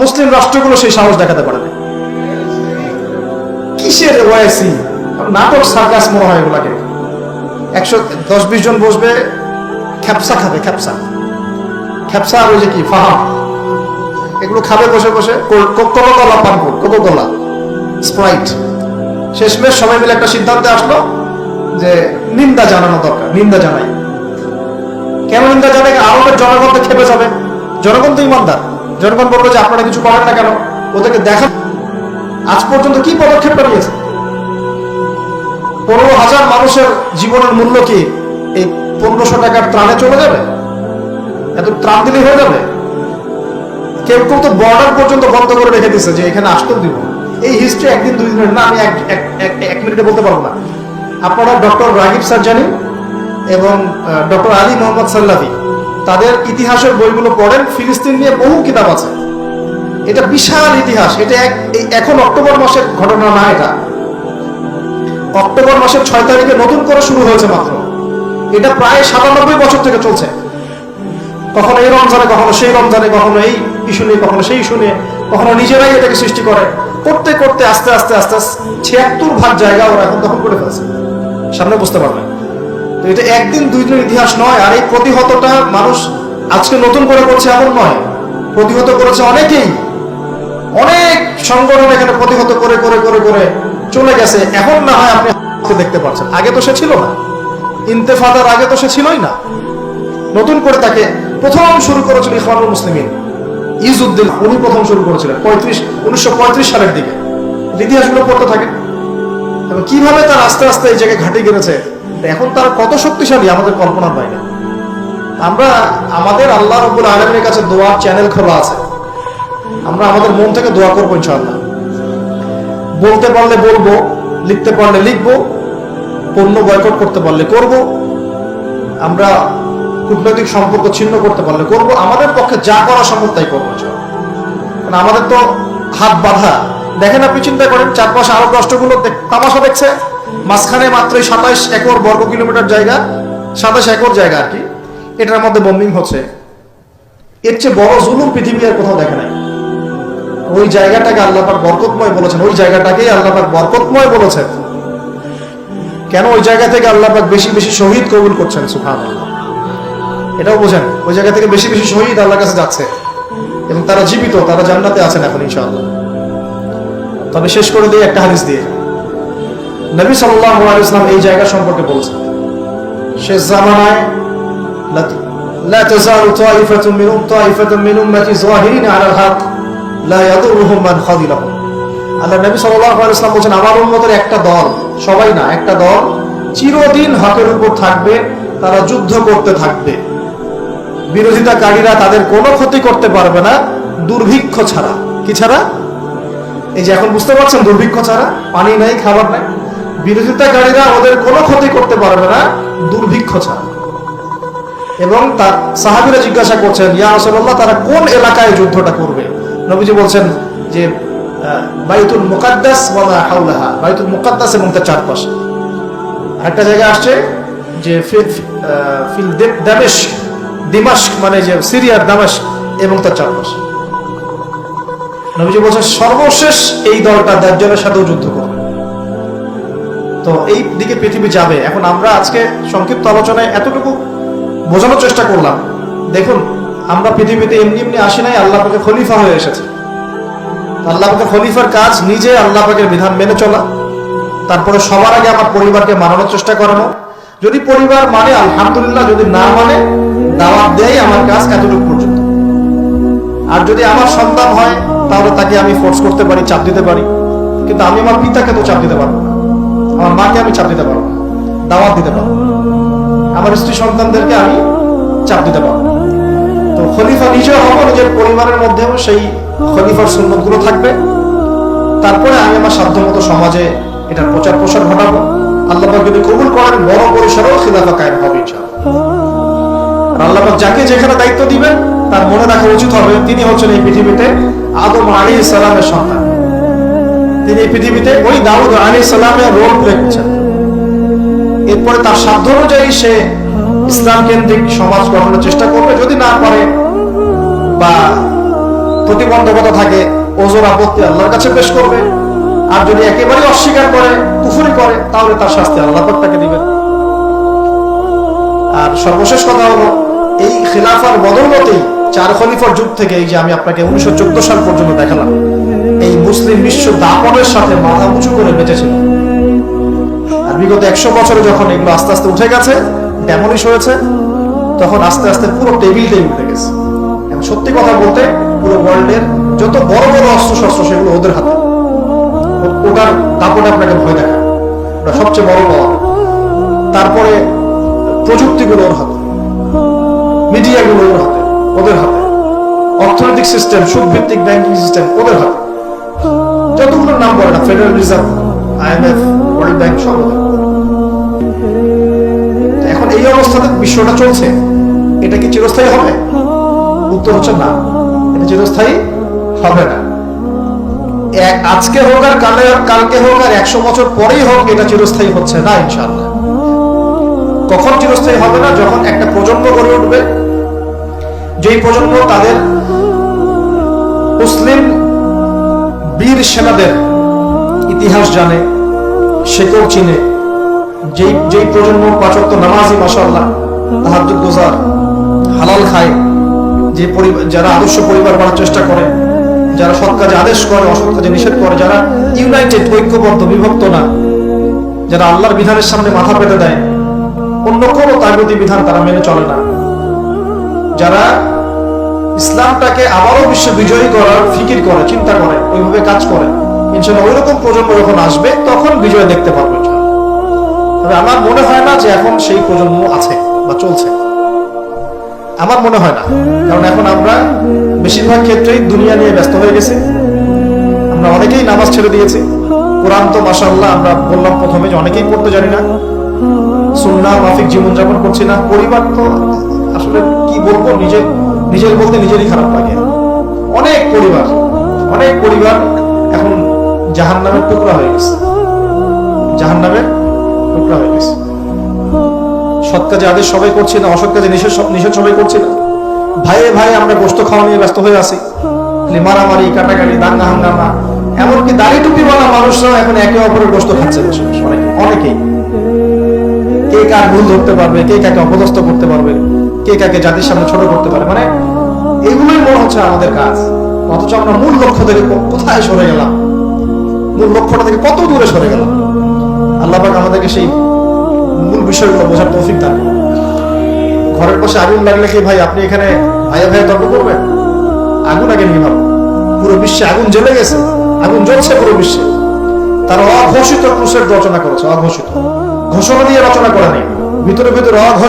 মুসলিম রাষ্ট্রগুলো সেই সাহস দেখাতে পারে না। কিসের ওয়াইসি নাটক, সার্কাস মনে হয় এগুলাকে। একশো দশ বিশ জন বসবে, খ্যাপসা খাবে, খ্যাপসা। খ্যাপসা আর ওই যে কি, ফাহাম। এগুলো খাবে বসে বসে। কোকো কলা পান কোকো কলা স্প্রাইট। শেষমেশ সবাই মিলে একটা সিদ্ধান্তে আসলো যে নিন্দা জানানো দরকার, নিন্দা জানাই। কেন নিন্দা জানাই? আরবের জনগণ তো খেপে যাবে। জনগণ তো ইমানদার। জনগণ বলবে যে আপনারা কিছু করেন না কেন? ওদেরকে দেখা আজ পর্যন্ত কি পদক্ষেপ নিয়েছে পনেরো হাজার মানুষের জীবনের মূল্য কি এই পনেরোশো টাকার ত্রাণে চলে যাবে? এত ত্রাণ দিলেই হয়ে যাবে? কেউ কেউ তো বর্ডার পর্যন্ত বন্ধ করে রেখে দিচ্ছে যে এখানে আসতেও দিব। এই হিস্ট্রি একদিন দুই দিনের না, আমি এক মিনিটে বলতে পারব না। আপনারা ডক্টর রাগিব সার্জানি এবং ডক্টর আলী মোহাম্মদ সাল্লাভি তাদের ইতিহাসের বইগুলো পড়েন, ফিলিস্তিন নিয়ে বহু কিতাব আছে। এটা বিশাল ইতিহাস, এটা এক এখন অক্টোবর মাসের ঘটনা না এটা। অক্টোবর মাসের ছয় তারিখে নতুন করে শুরু হয়েছে মাত্র। এটা প্রায় সাতানব্বই বছর থেকে চলছে। কখনো এই রমজানে, কখনো সেই রমজানে, কখনো এই ইস্যু নিয়ে, কখনো সেই ইস্যু নিয়ে, কখনো নিজেরাই এটাকে সৃষ্টি করে। করতে করতে আস্তে আস্তে আস্তে, ছিয়াত্তর ভাগ জায়গা ওরা এখন দখল করে ফেলছে। সামনে বুঝতে পারবেন। তো এটা একদিন দুই দিনের ইতিহাস নয়, আর এই প্রতিহতটা মানুষ আজকে নতুন করে করছে এমন নয়। প্রতিহত করেছে অনেকেই। অনেক সংগঠন এখানে প্রতিহত করে করে করে করে চলে গেছে। এখন না হয় আপনি দেখতে পাচ্ছেন। আগে তো সে ছিল না। ইন্তেফাদার আগে তো সে ছিলই না। নতুন করে তাকে প্রথম শুরু করেছিল ইখওয়ানুল মুসলিমিন। ইজউদ্দিন, উনি প্রথম শুরু করেছিলেন। পঁয়ত্রিশ, উনিশশো পঁয়ত্রিশ সালের দিকে। ইতিহাসগুলো পড়তে থাকে এবং কীভাবে তার আস্তে আস্তে এই জায়গায় ঘাটে গেড়েছে এখন তারা কত শক্তিশালী আমাদের কল্পনার বাইরে আমরা আমাদের আল্লাহ রবুল আলমের কাছে দোয়ার চ্যানেল খোলা আছে। আমরা আমাদের মন থেকে দোয়া করব ইনশাআল্লাহ। বলতে পারলে বলব, লিখতে পারলে লিখব, পণ্য বয়কট করতে পারলে করব। আমরা কূটনৈতিক সম্পর্ক ছিন্ন করতে পারলে করব। আমাদের পক্ষে যা করা সম্ভব তাই করব। কারণ আমাদের তো হাত বাঁধা। দেখেন আপনি চিন্তা করেন, চারপাশে আরব রাষ্ট্রগুলো তামাশা দেখছে। মাঝখানে মাত্রই সাতাইশ একর বর্গ কিলোমিটার জায়গা, সাতাশ একর জায়গা আর কি। এটার মধ্যে বোম্বিং হচ্ছে। এর চেয়ে বড় জুলুম পৃথিবী আর কোথাও দেখে নাই। ওই জায়গাটাকে আল্লাপাক বরকতময় বলেছেন। ওই জায়গাটাকেই আল্লাপাক বরকতময় বলেছেন। কেন ওই জায়গা থেকে আল্লাপাক বেশি বেশি শহীদ কবুল করছেন? সুফান এটাও বোঝেন, ওই জায়গা থেকে বেশি বেশি শহীদ আল্লাহর কাছে যাচ্ছে। এবং তারা জীবিত, তারা জান্নাতে আছেন এখন ইনশাআল্লাহ। তবে শেষ করে দিয়ে একটা হাদিস দিয়ে। নবী সাল্লাল্লাহু আলাইহি ইসলাম এই জায়গা সম্পর্কে বলছেন শেষ জামানায় লা- لا تزال طائفة من طائفة من أمتي ظاهرين على الحق لا يضرهم من خذلهم আল্লাহ নবী সাল্লাল্লাহু আলাইহি ওয়াসাল্লাম বলেন আমার উম্মতের একটা দল সবাই না একটা দল চিরদিন হকের উপর থাকবে তারা যুদ্ধ করতে থাকবে বিরোধিতাকারীরা তাদের কোনো ক্ষতি করতে পারবে না দুর্ভিক্ষ ছাড়া কি ছাড়া এই যে এখন বুঝতে পারছেন দুর্ভিক্ষ ছাড়া পানি নাই খাবার নাই বিরোধিতাকারীরা ওদের কোনো ক্ষতি করতে পারবে না, দুর্ভিক্ষ ছাড়া। এবং তার সাহাবিরা জিজ্ঞাসা করছেন, ইয়া রাসূলুল্লাহ, তারা কোন এলাকায় যুদ্ধটা করবে? নবীজি বলছেন যে বাইতুল মুকাদ্দাস ওয়া মা হাওলাহা। বাইতুল মুকাদ্দাস এবং তার চারপাশে। একটা জায়গা আসছে যে ফিল দে- দামেস্ক মানে যে, সিরিয়ার দামেস্ক এবং তার চারপাশে। নবীজি বলছেন, সর্বশেষ এই দলটা দাজ্জালের সাথেও যুদ্ধ করবে। তো এই দিকে পৃথিবী যাবে। এখন আমরা আজকে সংক্ষিপ্ত আলোচনায় এতটুকু বোঝানোর চেষ্টা করলাম। দেখুন, আমরা পৃথিবীতে এমনি এমনি আসি নাই, আল্লাহ পাকে খলিফা হয়ে এসেছে। আল্লাহ পাকে খলিফার কাজ নিজে আল্লাহ পাকের বিধান মেনে চলা। তারপরে সবার আগে আমার পরিবারকে মানানোর চেষ্টা করানো। যদি পরিবার মানে আলহামদুলিল্লাহ, যদি না মানে দাওয়াত দেয় আমার কাজ এতটুকু পর্যন্ত। আর যদি আমার সন্তান হয়, তাহলে তাকে আমি ফোর্স করতে পারি, চাপ দিতে পারি। কিন্তু আমি আমার পিতাকে তো চাপ দিতে পারব না। মাকে আমি চাপ দিতে পারব দাওয়াত দিতে পারব আমার স্ত্রী সন্তানদেরকে আমি চাপ দিতে পারব তো খলিফা নিজেও হব, নিজের পরিবারের মধ্যেও সেই খলিফার সুন্নতগুলো থাকবে। তারপরে আমি আমার সাধ্য মতো সমাজে এটার প্রচার প্রসার ঘটাবো। আল্লাহ যদি কবুল করেন, বড় পরিসরেও খিলাফা কায়েম হবে আল্লাহ যাকে যেখানে দায়িত্ব দিবেন, তার মনে রাখা উচিত হবে, তিনি হচ্ছেন এই পৃথিবীতে আদম আলী সালামের সন্তান। তিনি পৃথিবীতে ওই দাউদ আলী সালামের রোল প্লে করছেন। এরপরে তার সাধ্য অনুযায়ী সে ইসলাম কেন্দ্রিক সমাজ গঠনের চেষ্টা করবে। যদি না পারে বা প্রতিবন্ধকতা থাকে, ওজোর আপত্তি আল্লাহর কাছে পেশ করবে। আর যদি একেবারে অস্বীকার করে, কুফুরি করে, তাহলে তার শাস্তি আল্লাহ তাকে দিবেন। আর সর্বশেষ কথা হলো, এই খিলাফার বদলতেই চার খলিফার যুগ থেকে এই যে আমি আপনাকে উনিশশো সাল পর্যন্ত দেখালাম এই মুসলিম বিশ্ব দাপনের সাথে মাথা উঁচু করে বেঁচেছিল। আর বিগত একশো বছরে যখন এগুলো আস্তে আস্তে উঠে গেছে ডেমলিশ হয়েছে, তখন আস্তে আস্তে পুরো টেবিলটাই উঠে গেছে। এখন সত্যি কথা বলতে, পুরো ওয়ার্ল্ডের যত বড় বড় অস্ত্র শস্ত্র সেগুলো ওদের হাতে। ওটার দাপটে আপনাকে ভয় দেখা ওটা সবচেয়ে বড় পাওয়ার তারপরে প্রযুক্তিগুলো ওর হাতে। মিডিয়াগুলো ওর হাতে। ওদের হাতে। অর্থনৈতিক সিস্টেম সুদ ভিত্তিক ব্যাংকিং সিস্টেম ওদের হাতে। যতগুলোর নাম বলে না federal reserve IMF world bank সব এখন এই অবস্থাতে বিশ্বটা চলছে। এটা কি চিরস্থায়ী হবে? উত্তর হচ্ছে না। এটা চিরস্থায়ী হবে না। আজকে হোক আর কালে, কালকে হোক আর একশো বছর পরেই হোক, এটা চিরস্থায়ী হচ্ছে না, ইনশাআল্লাহ। কখন চিরস্থায়ী হবে না? যখন একটা প্রজন্ম গড়ে উঠবে। যেই প্রজন্ম তাদের মুসলিম বীর সেনাদের ইতিহাস জানে শেকড় চিনে। যেই যেই প্রজন্ম পাচক নামাজি মাসাল্লাহ তাহাজুদ গোজার, হালাল খায়, যে যারা আদর্শ পরিবার করার চেষ্টা করে, যারা সৎ কাজে আদেশ করে, অসৎ কাজে নিষেধ করে, যারা ইউনাইটেড, ঐক্যবদ্ধ, বিভক্ত না, যারা আল্লাহর বিধানের সামনে মাথা পেতে দেয়, অন্য কোনো তাগতি বিধান তারা মেনে চলে না। যারা ইসলামটাকে আবারও বিশ্ব বিজয়ী করার ফিকির করে, চিন্তা করে ওইভাবে কাজ করে। ইনশাল্লাহ ওই রকম প্রজন্ম যখন আসবে, তখন বিজয় দেখতে পারবে তবে আমার মনে হয় না যে এখন সেই প্রজন্ম আছে বা চলছে। আমার মনে হয় না। কারণ এখন আমরা বেশিরভাগ ক্ষেত্রেই দুনিয়া নিয়ে ব্যস্ত হয়ে গেছি। আমরা অনেকেই নামাজ ছেড়ে দিয়েছি। কোরআন তো মাসাল্লাহ আমরা বললাম প্রথমে যে অনেকেই পড়তে জানি না। সুন্না মাফিক জীবনযাপন করছি না। পরিবার তো আসলে কি বলব নিজে নিজের বলতে নিজেরই খারাপ লাগে। অনেক পরিবার অনেক পরিবার এখন জাহান নামের টুকরা হয়ে গেছে। জাহান নামের টুকরা হয়ে গেছে। সৎ কাজে আদেশ সবাই করছি না, অসৎ কাজে নিষেধ নিষেধ সবাই করছি না। ভাইয়ে ভাই, আমরা গোস্ত খাওয়া নিয়ে ব্যস্ত হয়ে আছি। মারামারি, কাটাকাটি, দাঙ্গা, হাঙ্গামা, এমনকি দাড়ি টুপিওয়ালা মানুষরাও এখন একে অপরের গোস্ত খাচ্ছে অনেকেই। কে কার ভুল ধরতে পারবে, কে কাকে অপদস্থ করতে পারবে? কে জাতির সামনে ছোট করতে পারবে মানে এগুলোই মনে হচ্ছে আমাদের কাজ। অথচ আমরা মূল লক্ষ্য থেকে কোথায় সরে গেলাম? মূল লক্ষ্যটা থেকে কত দূরে সরে গেলাম? আল্লাহ পাক আমাদেরকে সেই মূল বিষয়গুলো বোঝার তৌফিক দান ঘরের পাশে আগুন লাগলে কি ভাই আপনি এখানে ভাইয়া ভাইয়া তর্ক করবেন? আগুন আগে নিয়ে পুরো বিশ্বে আগুন জ্বলে গেছে। আগুন জ্বলছে পুরো বিশ্বে। তারা অঘোষিত ক্রুসের রচনা করেছে, অঘোষিত। ঘোষণা দিয়ে রচনা করে নেই। ভিতরে ভিতরে অঘোষিত